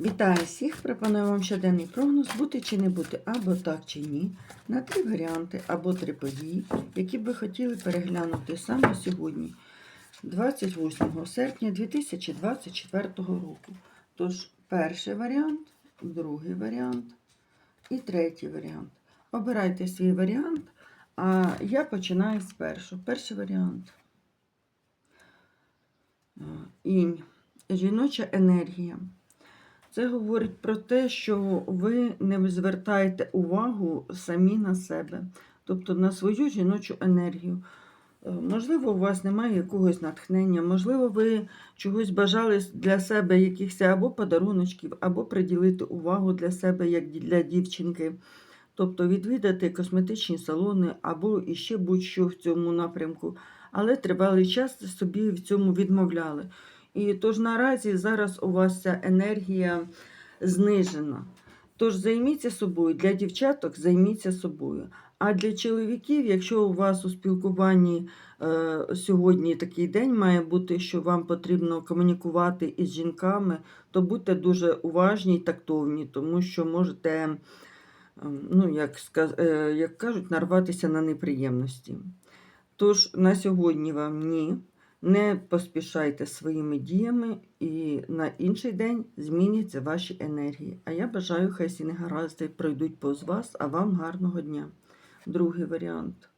Вітаю всіх! Пропоную вам щоденний прогноз бути чи не бути, або так чи ні, на три варіанти або три події, які б ви хотіли переглянути саме сьогодні, 28 серпня 2024 року. Тож, перший варіант, другий варіант і третій варіант. Обирайте свій варіант, а я починаю з першого. Перший варіант. Інь. Жіноча енергія. Це говорить про те, що ви не звертаєте увагу самі на себе, тобто на свою жіночу енергію. Е, Можливо, у вас немає якогось натхнення, можливо, ви чогось бажали для себе якихось або подаруночків, або приділити увагу для себе, як для дівчинки. Тобто відвідати косметичні салони або іще будь-що в цьому напрямку. Але тривалий час собі в цьому відмовляли. І тож наразі зараз у вас ця енергія знижена. Тож займіться собою. Для дівчаток займіться собою. А для чоловіків, якщо у вас у спілкуванні е, сьогодні такий день має бути, що вам потрібно комунікувати із жінками, то будьте дуже уважні і тактовні, тому що можете, е, ну, як, е, як кажуть, нарватися на неприємності. Тож на сьогодні вам ні. Не поспішайте своїми діями, і на інший день зміняться ваші енергії. А я бажаю, хай всі негаразди пройдуть повз вас, а вам гарного дня. Другий варіант.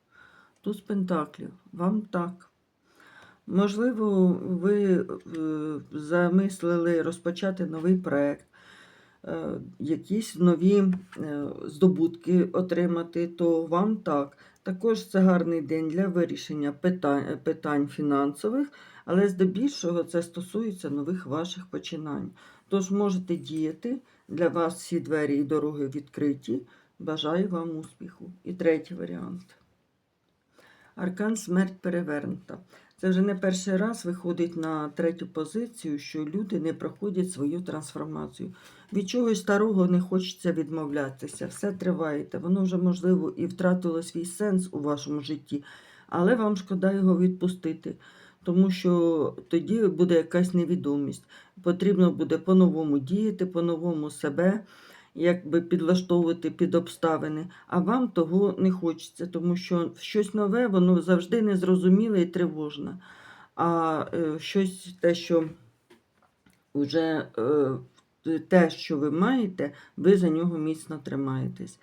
Туз Пентаклів. Вам так. Можливо, ви е, замислили розпочати новий проєкт, е, якісь нові е, здобутки отримати, то вам так. Також це гарний день для вирішення питань, питань фінансових, але здебільшого це стосується нових ваших починань. Тож можете діяти, для вас всі двері і дороги відкриті. Бажаю вам успіху. І третій варіант. Аркан смерть перевернута. Це вже не перший раз виходить на третю позицію, що люди не проходять свою трансформацію. Від чогось старого не хочеться відмовлятися. Все триваєте. Воно вже, можливо, і втратило свій сенс у вашому житті, але вам шкода його відпустити, тому що тоді буде якась невідомість. Потрібно буде по-новому діяти, по-новому себе якби підлаштовувати під обставини, а вам того не хочеться, тому що щось нове, воно завжди незрозуміле і тривожне. А е, щось те, що вже е, те, що ви маєте, ви за нього міцно тримаєтесь.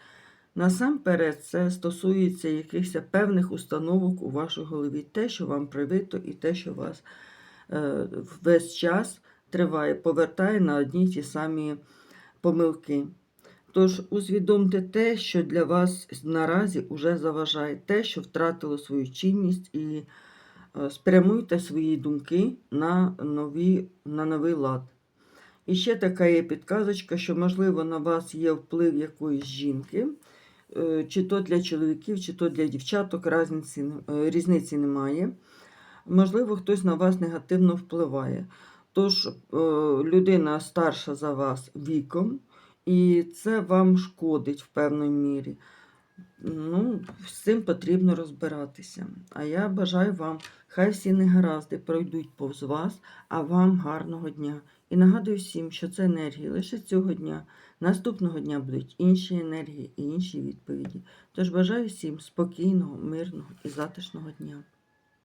Насамперед, це стосується якихось певних установок у вашій голові, те, що вам привито, і те, що вас е, весь час триває, повертає на одні ті самі помилки. Тож усвідомте те, що для вас наразі вже заважає, те, що втратило свою чинність, і е, спрямуйте свої думки на, нові, на новий лад. І ще така є підказочка, що, можливо, на вас є вплив якоїсь жінки, е, чи то для чоловіків, чи то для дівчаток, різниці, е, різниці немає. Можливо, хтось на вас негативно впливає. Тож е, людина старша за вас віком, і це вам шкодить в певній мірі. Ну, з цим потрібно розбиратися. А я бажаю вам, хай всі негаразди пройдуть повз вас, а вам гарного дня. І нагадую всім, що це енергії лише цього дня. Наступного дня будуть інші енергії і інші відповіді. Тож бажаю всім спокійного, мирного і затишного дня.